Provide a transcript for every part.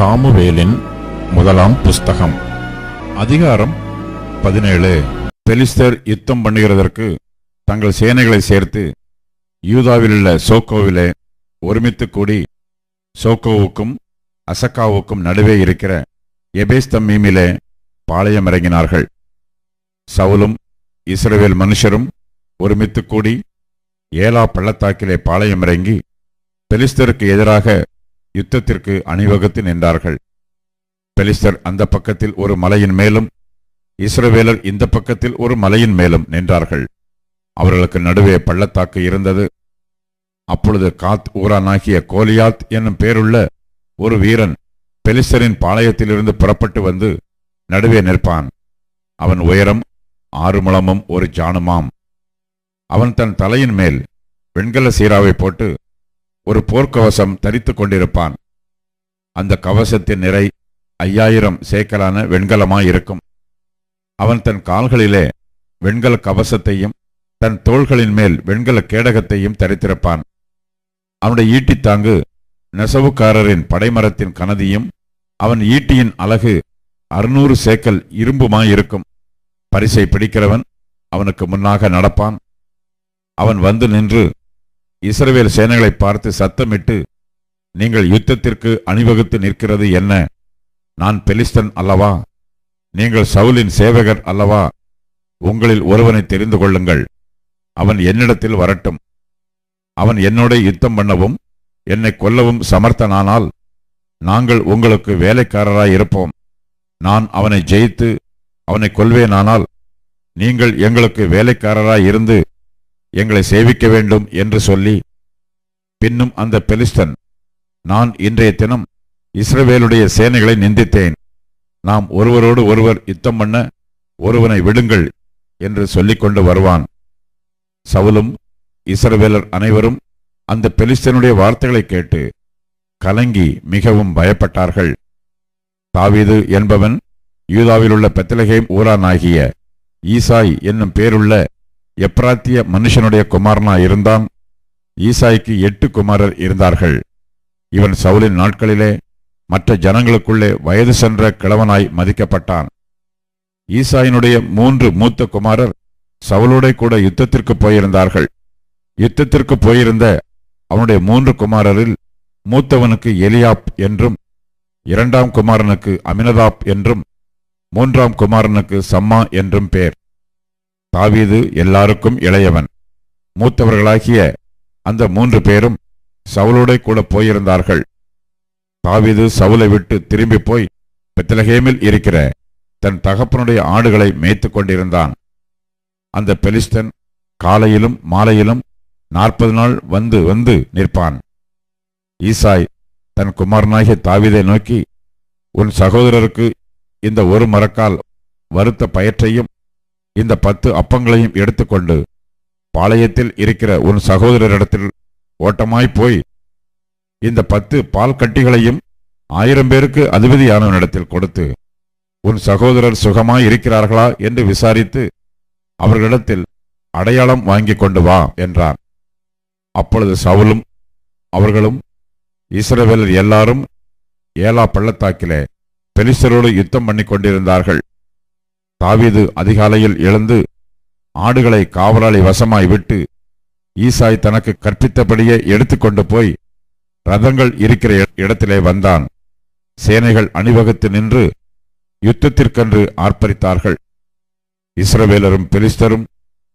சாமுவேலின் முதலாம் புஸ்தகம். அதிகாரம் பதினேழு. பெலிஸ்தர் யுத்தம் பண்ணுகிறதற்கு தங்கள் சேனைகளை சேர்த்து யூதாவிலுள்ள சோக்கோவிலே ஒருமித்து கூடி சோக்கோவுக்கும் அசக்காவுக்கும் நடுவே இருக்கிற எபேஸ்தம்மீமிலே பாளையம் இறங்கினார்கள். சவுலும் இஸ்ரவேல் மனுஷரும் ஒருமித்து கூடி ஏலா பள்ளத்தாக்கிலே பாளையம் இறங்கி பெலிஸ்தருக்கு எதிராக யுத்தத்திற்கு அணிவகுத்து நின்றார்கள். பெலிஸ்தர் அந்த பக்கத்தில் ஒரு மலையின் மேலும் இஸ்ரவேலர் இந்த பக்கத்தில் ஒரு மலையின் மேலும் நின்றார்கள். அவர்களுக்கு நடுவே பள்ளத்தாக்கு இருந்தது. அப்பொழுது காத் ஊரானாகிய கோலியாத் என்னும் பேருள்ள ஒரு வீரன் பெலிஸ்தரின் பாளையத்திலிருந்து புறப்பட்டு வந்து நடுவே நிற்பான். அவன் உயரம் ஆறு முழமும் ஒரு ஜானுமாம். அவன் தன் தலையின் மேல் வெண்கல சீராவை போட்டு ஒரு போர்க்கவசம் தரித்து கொண்டிருப்பான். அந்த கவசத்தின் நிறை ஐயாயிரம் சேக்கலான வெண்கலமாயிருக்கும் அவன் தன் கால்களிலே வெண்கல கவசத்தையும் தன் தோள்களின் மேல் வெண்கல கேடகத்தையும் தரித்திருப்பான். அவனுடைய ஈட்டித்தாங்கு நெசவுக்காரரின் படைமரத்தின் கனதியும் அவன் ஈட்டியின் அழகு அறுநூறு சேக்கல் இரும்புமாயிருக்கும் பரிசை பிடிக்கிறவன் அவனுக்கு முன்னாக நடப்பான். அவன் வந்து நின்று இஸ்ரவேல் சேனைகளை பார்த்து சத்தமிட்டு நீங்கள் யுத்தத்திற்கு அணிவகுத்து நிற்கிறது என்ன? நான் பெலிஸ்தன் அல்லவா? நீங்கள் சவுலின் சேவகர் அல்லவா? உங்களில் ஒருவனை தெரிந்து கொள்ளுங்கள். அவன் என்னிடத்தில் வரட்டும். அவன் என்னோட யுத்தம் பண்ணவும் என்னை கொல்லவும் சமர்த்தனானால் நாங்கள் உங்களுக்கு வேலைக்காரராய் இருப்போம். நான் அவனை ஜெயித்து அவனை கொல்வேனானால் நீங்கள் எங்களுக்கு வேலைக்காரராய் இருந்து எங்களை சேவிக்க வேண்டும் என்று சொல்லி பின்னும் அந்த பெலிஸ்தன் நான் இன்றைய தினம் இஸ்ரவேலுடைய சேனைகளை நிந்தித்தேன். நாம் ஒருவரோடு ஒருவர் யுத்தம் பண்ண ஒருவனை விடுங்கள் என்று சொல்லிக்கொண்டு வருவான். சவுலும் இஸ்ரவேலர் அனைவரும் அந்த பெலிஸ்தனுடைய வார்த்தைகளை கேட்டு கலங்கி மிகவும் பயப்பட்டார்கள். தாவீது என்பவன் யூதாவிலுள்ள பெத்தலகேம் ஊரானாகிய ஈசாய் என்னும் பேருள்ள எப்ராத்திய மனுஷனுடைய குமாரனா இருந்தான். ஈசாய்க்கு எட்டு குமாரர் இருந்தார்கள். இவன் சவுலின் நாட்களிலே மற்ற ஜனங்களுக்குள்ளே வயது சென்ற கிழவனாய் மதிக்கப்பட்டான். ஈசாயினுடைய மூன்று மூத்த குமாரர் சவுலோட கூட யுத்தத்திற்கு போயிருந்தார்கள். யுத்தத்திற்கு போயிருந்த அவனுடைய மூன்று குமாரரில் மூத்தவனுக்கு எலியாப் என்றும் இரண்டாம் குமாரனுக்கு அமினதாப் என்றும் மூன்றாம் குமாரனுக்கு சம்மா என்றும் பேர். தாவீது எல்லாருக்கும் இளையவன். மூத்தவர்களாகிய அந்த மூன்று பேரும் சவுலோட கூட போயிருந்தார்கள். தாவீது சவுலை விட்டு திரும்பி போய் பெத்தலகேமில் இருக்கிற தன் தகப்பனுடைய ஆடுகளை மேய்த்துக் கொண்டிருந்தான். அந்த பெலிஸ்தன் காலையிலும் மாலையிலும் நாற்பது நாள் வந்து வந்து நிற்பான். ஈசாய் தன் குமாரனாகிய தாவீதை நோக்கி உன் சகோதரருக்கு இந்த ஒரு மரக்கால் வருத்த பயற்றையும் இந்த பத்து அப்பங்களையும் எடுத்துக்கொண்டு பாளையத்தில் இருக்கிற உன் சகோதரரிடத்தில் ஓட்டமாய் போய் இந்த பத்து பால் கட்டிகளையும் ஆயிரம் பேருக்கு அதிபதியானவனிடத்தில் கொடுத்து உன் சகோதரர் சுகமாய் இருக்கிறார்களா என்று விசாரித்து அவர்களிடத்தில் அடையாளம் வாங்கிக் கொண்டு வா என்றான். அப்பொழுது சவுலும் அவர்களும் இஸ்ரவேலர் எல்லாரும் ஏலா பள்ளத்தாக்கிலே பெலிசரோடு யுத்தம் பண்ணிக் கொண்டிருந்தார்கள் தாவீது அதிகாலையில் எழுந்து ஆடுகளை காவலாளி வசமாய் விட்டு ஈசாய் தனக்கு கற்பித்தபடியே எடுத்துக்கொண்டு போய் ரதங்கள் இருக்கிற இடத்திலே வந்தான். சேனைகள் அணிவகுத்து நின்று யுத்தத்திற்கென்று ஆர்ப்பரித்தார்கள். இஸ்ரவேலரும் பெலிஸ்தரும்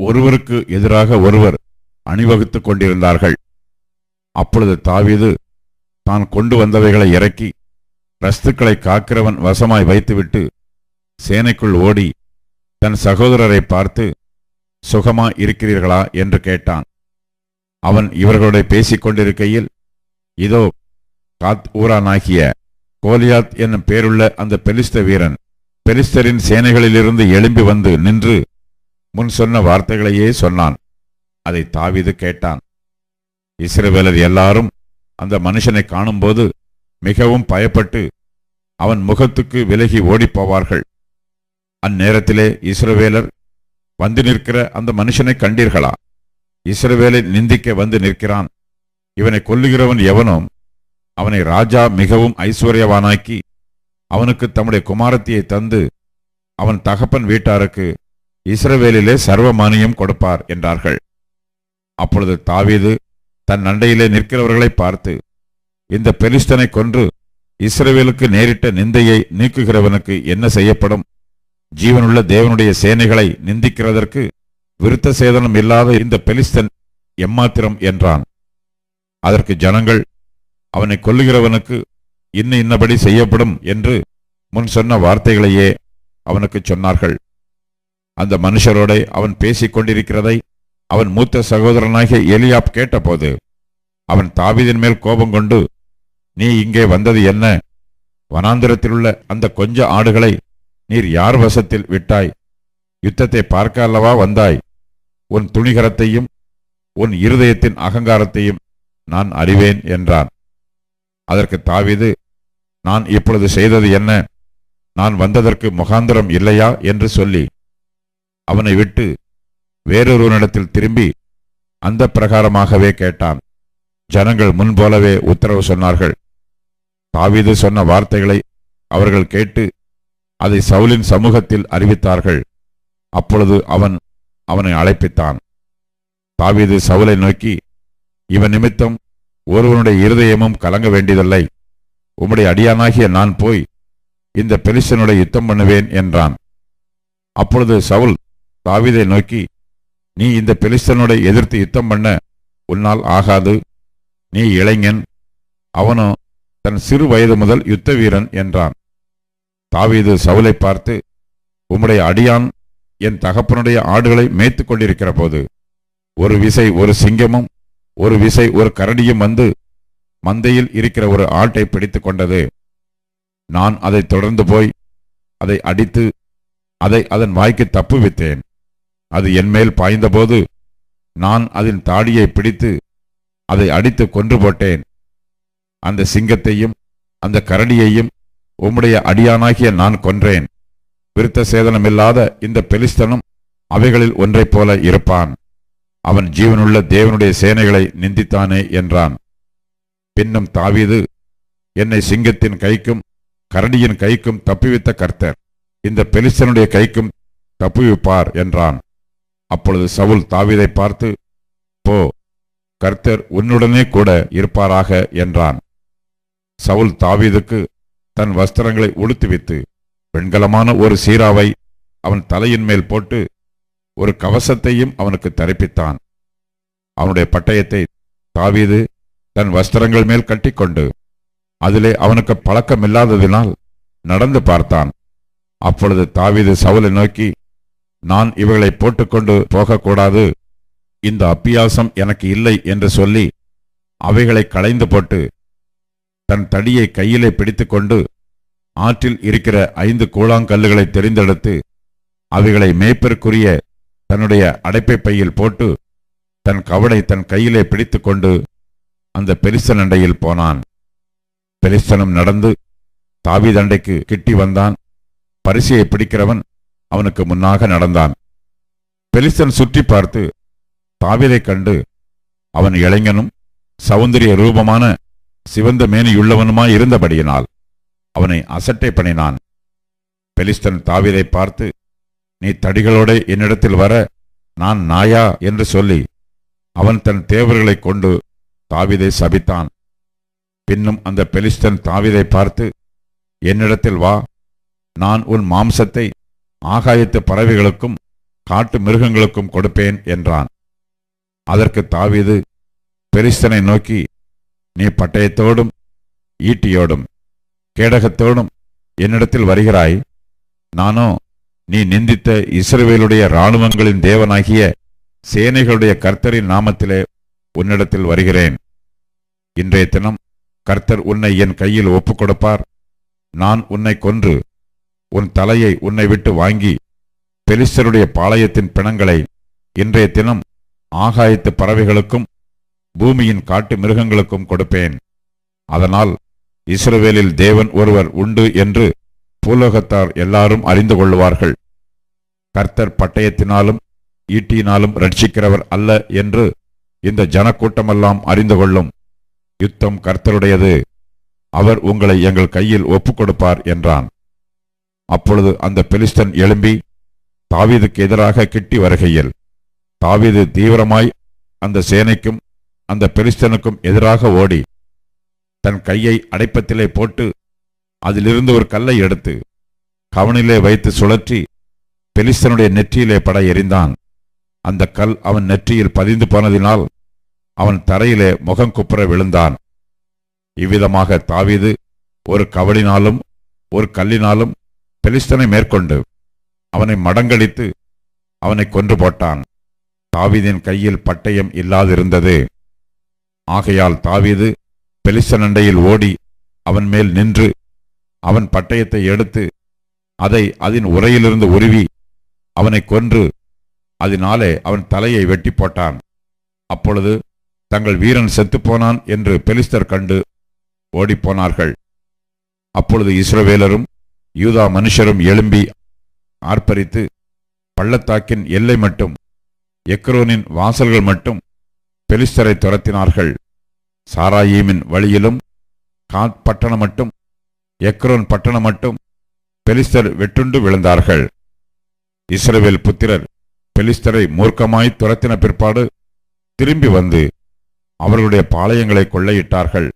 ஒருவருக்கு எதிராக ஒருவர் அணிவகுத்துக் கொண்டிருந்தார்கள். அப்பொழுது தாவீது தான் கொண்டு வந்தவைகளை இறக்கி ரஸ்துக்களை காக்கிறவன் வசமாய் வைத்துவிட்டு சேனைக்குள் ஓடி தன் சகோதரரை பார்த்து சுகமா இருக்கிறீர்களா? என்று கேட்டான். அவன் இவர்களோட பேசிக் கொண்டிருக்கையில் இதோ காத் ஊரானாகிய கோலியாத் என்னும் பேருள்ள அந்த பெலிஸ்த வீரன் பெலிஸ்தரின் சேனைகளிலிருந்து எழும்பி வந்து நின்று முன் சொன்ன வார்த்தைகளையே சொன்னான். அதை தாவிது கேட்டான். இஸ்ரவேலர் எல்லாரும் அந்த மனுஷனை காணும்போது மிகவும் பயப்பட்டு அவன் முகத்துக்கு விலகி ஓடிப்போவார்கள் அந்நேரத்திலே இஸ்ரவேலர் வந்து நிற்கிற அந்த மனுஷனை கண்டீர்களா? இஸ்ரவேலை நிந்திக்க வந்து நிற்கிறான். இவனை கொல்லுகிறவன் எவனும் அவனை ராஜா மிகவும் ஐஸ்வர்யவானாக்கி அவனுக்கு தம்முடைய குமாரத்தியை தந்து அவன் தகப்பன் வீட்டாருக்கு இஸ்ரவேலிலே சர்வமானியம் கொடுப்பார் என்றார்கள். அப்பொழுது தாவீது தன் அண்டையிலே நிற்கிறவர்களை பார்த்து இந்த பெலிஸ்தனை கொன்று இஸ்ரவேலுக்கு நேரிட்ட நிந்தையை நீக்குகிறவனுக்கு என்ன செய்யப்படும்? ஜீவனுள்ள தேவனுடைய சேனைகளை நிந்திக்கிறதற்கு விருத்த சேதனம் இல்லாத இந்த பெலிஸ்தன் எம்மாத்திரம் என்றான். அதற்கு ஜனங்கள் அவனை கொல்லுகிறவனுக்கு இன்ன இன்னபடி செய்யப்படும் என்று முன் சொன்ன வார்த்தைகளையே அவனுக்கு சொன்னார்கள். அந்த மனுஷரோட அவன் பேசிக் கொண்டிருக்கிறதை அவன் மூத்த சகோதரனாகிய எலியாப் கேட்டபோது அவன் தாவிதின் மேல் கோபம் கொண்டு நீ இங்கே வந்தது என்ன? வனாந்திரத்திலுள்ள அந்த கொஞ்ச ஆடுகளை நீர் யார் வசத்தில் விட்டாய்? யுத்தத்தை பார்க்க அல்லவா வந்தாய்? உன் துணிகரத்தையும் உன் இருதயத்தின் அகங்காரத்தையும் நான் அறிவேன் என்றான். அதற்கு தாவிது நான் இப்பொழுது செய்தது என்ன? நான் வந்ததற்கு முகாந்திரம் இல்லையா? என்று சொல்லி அவனை விட்டு வேறொருவனிடத்தில் திரும்பி அந்த பிரகாரமாகவே கேட்டான். ஜனங்கள் முன்போலவே உத்தரவு சொன்னார்கள். தாவீது சொன்ன வார்த்தைகளை அவர்கள் கேட்டு அதை சவுலின் சமூகத்தில் அறிவித்தார்கள். அப்பொழுது அவன் அவனை அழைப்பித்தான். தாவீது சவுலை நோக்கி இவன் நிமித்தம் ஒருவனுடைய இருதயமும் கலங்க வேண்டியதில்லை. உம்முடைய அடியானாகிய நான் போய் இந்த பெலிஸ்தனுடைய யுத்தம் பண்ணுவேன் என்றான். அப்பொழுது சவுல் தாவீதை நோக்கி நீ இந்த பெலிஸ்தனுடைய எதிர்த்து யுத்தம் பண்ண உன்னால் ஆகாது. நீ இளைஞன். அவனோ தன் சிறு வயது முதல் யுத்த வீரன் என்றான். தாவீது சவுலை பார்த்து உம்முடைய அடியான் என் தகப்பனுடைய ஆடுகளை மேய்த்துக் கொண்டிருக்கிற போது ஒரு விசை ஒரு சிங்கமும் ஒரு விசை ஒரு கரடியும் வந்து மந்தையில் இருக்கிற ஒரு ஆட்டை பிடித்துக் கொண்டது. நான் அதை தொடர்ந்து போய் அதை அடித்து அதை அதன் வாய்க்கு தப்புவித்தேன். அது என்மேல் பாய்ந்தபோது நான் அதன் தாடியை பிடித்து அதை அடித்து கொன்று போட்டேன். அந்த சிங்கத்தையும் அந்த கரடியையும் உம்முடைய அடியானாகிய நான் கொன்றேன். விருத்த சேதனமில்லாத இந்த பெலிஸ்தனும் அவைகளில் ஒன்றைப் போல இருப்பான். அவன் ஜீவனுள்ள தேவனுடைய சேனைகளை நிந்தித்தானே என்றான். பின்னும் தாவீது என்னை சிங்கத்தின் கைக்கும் கரடியின் கைக்கும் தப்புவித்த கர்த்தர். இந்த பெலிஸ்தனுடைய கைக்கும் தப்புவிப்பார் என்றான். அப்பொழுது சவுல் தாவீதை பார்த்து போ கர்த்தர் உன்னுடனே கூட இருப்பாராக என்றான். சவுல் தாவீதுக்கு தன் வஸ்திரங்களை உடுத்துவித்து வெண்கலமான ஒரு சீராவை அவன் தலையின் மேல் போட்டு ஒரு கவசத்தையும் அவனுக்கு தரிப்பித்தான். அவனுடைய பட்டயத்தை தாவீது தன் வஸ்திரங்கள் மேல் கட்டிக்கொண்டு அதிலே அவனுக்கு பழக்கமில்லாததினால் நடந்து பார்த்தான். அப்பொழுது தாவீது சவுலை நோக்கி நான் இவைகளை போட்டுக்கொண்டு போகக்கூடாது. இந்த அப்பியாசம் எனக்கு இல்லை என்று சொல்லி அவைகளை களைந்து போட்டு தன் தடியை கையிலே பிடித்துக்கொண்டு ஆற்றில் இருக்கிற ஐந்து கூழாங்கல்லுகளை தெரிந்தெடுத்து அவைகளை மேய்ப்பிற்குரிய தன்னுடைய அடைப்பை பையில் போட்டு தன் கவடை தன் கையிலே பிடித்துக்கொண்டு அந்த பெரிசன் அண்டையில் போனான். பெரிசனும் நடந்து தாவிதண்டைக்கு கிட்டி வந்தான். பரிசையை பிடிக்கிறவன் அவனுக்கு முன்னாக நடந்தான். பெலிசன் சுற்றி பார்த்து தாவிதை கண்டு அவன் இளைஞனும் சௌந்தரிய ரூபமான சிவந்த மேனியுள்ளவனுமாய் இருந்தபடியினால் அவனை அசட்டை பண்ணினான். பெலிஸ்தன் தாவீதை பார்த்து நீ தடிகளோட என்னிடத்தில் வர நான் நாயா? என்று சொல்லி அவன் தன் தேவர்களைக் கொண்டு தாவீதை சபித்தான். பின்னும் அந்த பெலிஸ்தன் தாவிதை பார்த்து என்னிடத்தில் வா. நான் உன் மாம்சத்தை ஆகாயத்து பறவைகளுக்கும் காட்டு மிருகங்களுக்கும் கொடுப்பேன் என்றான். அதற்கு தாவீது பெலிஸ்தனை நோக்கி நீ பட்டயத்தோடும் ஈட்டியோடும் கேடகத்தோடும் என்னிடத்தில் வருகிறாய். நானோ நீ நிந்தித்த இஸ்ரவேலுடைய இராணுவங்களின் தேவனாகிய சேனைகளுடைய கர்த்தரின் நாமத்திலே உன்னிடத்தில் வருகிறேன். இன்றைய தினம் கர்த்தர் உன்னை என் கையில் ஒப்புக் கொடுப்பார் நான் உன்னை கொன்று உன் தலையை உன்னை விட்டு வாங்கி பெலிஸ்தருடைய பாளையத்தின் பிணங்களை இன்றைய தினம் ஆகாயத்து பறவைகளுக்கும் பூமியின் காட்டு மிருகங்களுக்கும் கொடுப்பேன். அதனால் இஸ்ரவேலில் தேவன் ஒருவர் உண்டு என்று பூலோகத்தார் எல்லாரும் அறிந்து கொள்வார்கள் கர்த்தர் பட்டயத்தினாலும் ஈட்டியினாலும் ரட்சிக்கிறவர் அல்ல என்று இந்த ஜனக்கூட்டமெல்லாம் அறிந்து கொள்ளும். யுத்தம் கர்த்தருடையது. அவர் உங்களை எங்கள் கையில் ஒப்புக்கொடுப்பார் என்றான். அப்பொழுது அந்த பெலிஸ்தன் எழும்பி தாவீதுக்கு எதிராக கிட்டி வருகையில் தாவீது தீவிரமாய் அந்த சேனைக்கும் அந்த பெலிஸ்தனுக்கும் எதிராக ஓடி தன் கையை அடைப்பத்திலே போட்டு அதிலிருந்து ஒரு கல்லை எடுத்து கவனிலே வைத்து சுழற்றி பெலிஸ்தனுடைய நெற்றியிலே பட எறிந்தான். அந்த கல் அவன் நெற்றியில் பதிந்து போனதினால் அவன் தரையிலே முகம் குப்புற விழுந்தான். இவ்விதமாக தாவீது ஒரு கவலினாலும் ஒரு கல்லினாலும் பெலிஸ்தனை மேற்கொண்டு அவனை மடங்கடித்து அவனை கொன்று போட்டான். தாவீதின் கையில் பட்டயம் இல்லாதிருந்தது. ஆகையால் தாவீது பெலிசனண்டையில் ஓடி அவன் மேல் நின்று அவன் பட்டயத்தை எடுத்து அதை அதன் உரையிலிருந்து உருவி அவனை கொன்று அதனாலே அவன் தலையை வெட்டி போட்டான். அப்பொழுது தங்கள் வீரன் செத்துப்போனான் என்று பெலிஸ்தர் கண்டு ஓடிப்போனார்கள். அப்பொழுது இஸ்ரவேலரும் யூதா மனுஷரும் எழும்பி ஆர்ப்பரித்து பள்ளத்தாக்கின் எல்லை மட்டும் எக்ரோனின் வாசல்கள் மட்டும் பெலிஸ்தரை துரத்தினார்கள். சாராயீமின் வழியிலும் காத் பட்டணம் மட்டும் எக்ரோன் பட்டணம் மட்டும் பெலிஸ்தர் வெட்டுண்டு விழுந்தார்கள். இஸ்ரவேல் புத்திரர் பெலிஸ்தரை மூர்க்கமாய் துரத்தின பிற்பாடு திரும்பி வந்து அவர்களுடைய பாளையங்களை கொள்ளையிட்டார்கள்.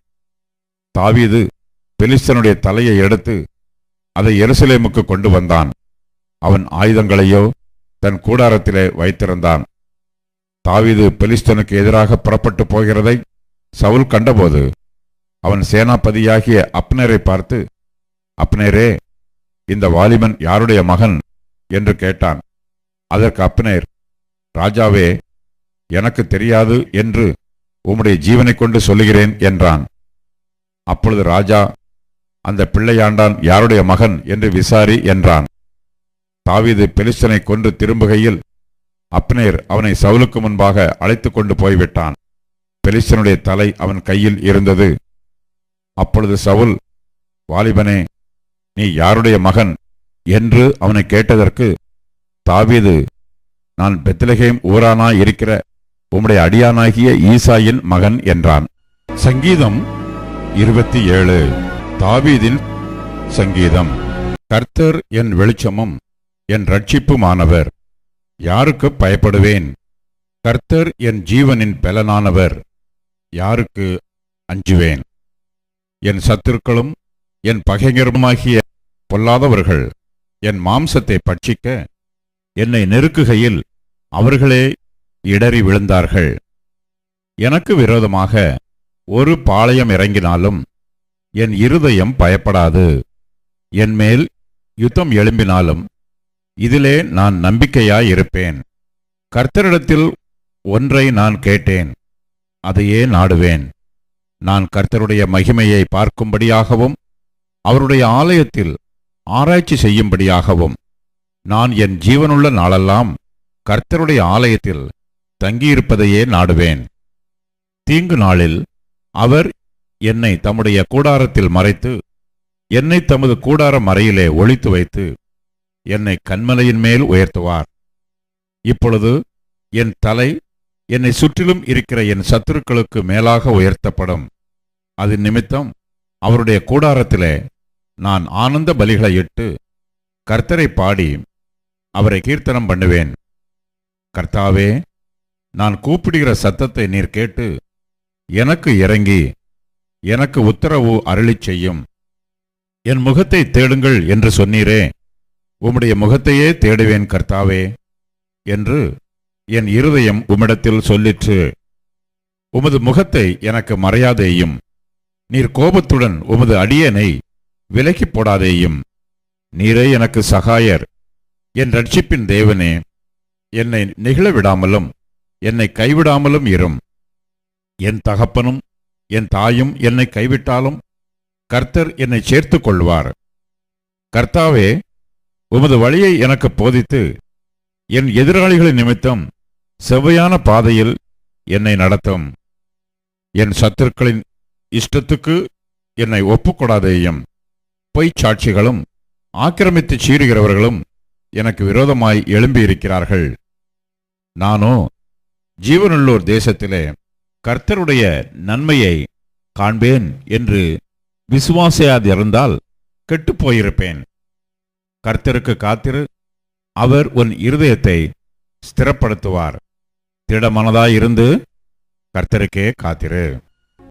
தாவீது பெலிஸ்தனுடைய தலையை எடுத்து அதை எருசலேமுக்கு கொண்டு வந்தான். அவன் ஆயுதங்களையோ தன் கூடாரத்திலே வைத்திருந்தான். தாவீது பெலிஸ்தனுக்கு எதிராக புறப்பட்டு போகிறதை சவுல் கண்டபோது அவன் சேனாபதியாகிய அப்னரை பார்த்து அப்னேரே இந்த வாலிபன் யாருடைய மகன்? என்று கேட்டான். அதற்கு அப்னேர் ராஜாவே எனக்கு தெரியாது என்று உம்முடைய ஜீவனை கொண்டு சொல்லுகிறேன் என்றான். அப்பொழுது ராஜா அந்த பிள்ளையாண்டான் யாருடைய மகன்? என்று விசாரி என்றான். தாவீது பெலிஸ்தனை கொன்று திரும்புகையில் அப்னேர் அவனை சவுலுக்கு முன்பாக அழைத்து கொண்டு போய்விட்டான். பெலிஸ்தனுடைய தலை அவன் கையில் இருந்தது. அப்பொழுது சவுல் வாலிபனே நீ யாருடைய மகன்? என்று அவனை கேட்டதற்கு தாவீது நான் பெத்லகேம் ஊரானாய் இருக்கிற உம்முடைய அடியானாகிய ஈசாயின் மகன் என்றான். சங்கீதம் இருபத்தி ஏழு தாவீதின் சங்கீதம். கர்த்தர் என் வெளிச்சமும் என் ரட்சிப்புமானவர் யாருக்கு பயப்படுவேன்? கர்த்தர் என் ஜீவனின் பலனானவர் யாருக்கு அஞ்சுவேன்? என் சத்துருக்களும் என் பகைஞருமாகிய பொல்லாதவர்கள் என் மாம்சத்தை பட்சிக்க என்னை நெருக்குகையில் அவர்களே இடறி விழுந்தார்கள். எனக்கு விரோதமாக ஒரு பாளையம் இறங்கினாலும் என் இருதயம் பயப்படாது. என் மேல் யுத்தம் எழும்பினாலும் இதிலே நான் நம்பிக்கையாயிருப்பேன். கர்த்தரிடத்தில் ஒன்றை நான் கேட்டேன் அதையே நாடுவேன். நான் கர்த்தருடைய மகிமையை பார்க்கும்படியாகவும் அவருடைய ஆலயத்தில் ஆராய்ச்சி செய்யும்படியாகவும் நான் என் ஜீவனுள்ள நாளெல்லாம் கர்த்தருடைய ஆலயத்தில் தங்கியிருப்பதையே நாடுவேன். தீங்கு நாளில் அவர் என்னை தம்முடைய கூடாரத்தில் மறைத்து என்னை தமது கூடார மறையிலே ஒளித்து வைத்து என்னை கண்மலையின் மேல் உயர்த்துவார். இப்பொழுது என் தலை என்னை சுற்றிலும் இருக்கிற என் சத்துருக்களுக்கு மேலாக உயர்த்தப்படும். அது நிமித்தம் அவருடைய கூடாரத்திலே நான் ஆனந்த பலிகளை இட்டு கர்த்தரை பாடி அவரை கீர்த்தனம் பண்ணுவேன். கர்த்தாவே நான் கூப்பிடுகிற சத்தத்தை நீர் கேட்டு எனக்கு இறங்கி எனக்கு உத்தரவு அருளிச் செய்யும். என் முகத்தை தேடுங்கள் என்று சொன்னீரே. உம்முடைய முகத்தையே தேடுவேன் கர்த்தாவே என்று என் இருதயம் உம்மிடத்தில் சொல்லிற்று. உமது முகத்தை எனக்கு மறையாதேயும் நீர் கோபத்துடன் உமது அடியனை விலக்கிப் போடாதேயும் நீரே எனக்கு சகாயர் என் ரட்சிப்பின் தேவனே என்னை நெகிழ விடாமலும் என்னை கைவிடாமலும் இரும். என் தகப்பனும் என் தாயும் என்னை கைவிட்டாலும் கர்த்தர் என்னை சேர்த்து கொள்வார். கர்த்தாவே உமது வழியை எனக்கு போதித்து என் எதிராளிகளின் நிமித்தம் செவ்வையான பாதையில் என்னை நடத்தும். என் சத்துருக்களின் இஷ்டத்துக்கு என்னை ஒப்புக்கொடாதேயும். பொய்ச் சாட்சிகளும் ஆக்கிரமித்து சீறுகிறவர்களும் எனக்கு விரோதமாய் எழும்பியிருக்கிறார்கள். நானோ ஜீவனுள்ளோர் தேசத்திலே கர்த்தருடைய நன்மையை காண்பேன் என்று விசுவாசையாதிருந்தால் கெட்டுப் போயிருப்பேன். கர்த்தருக்கு காத்திரு. அவர் உன் இருதயத்தை ஸ்திரப்படுத்துவார். திடமனதாயிருந்து கர்த்தருக்கே காத்திரு.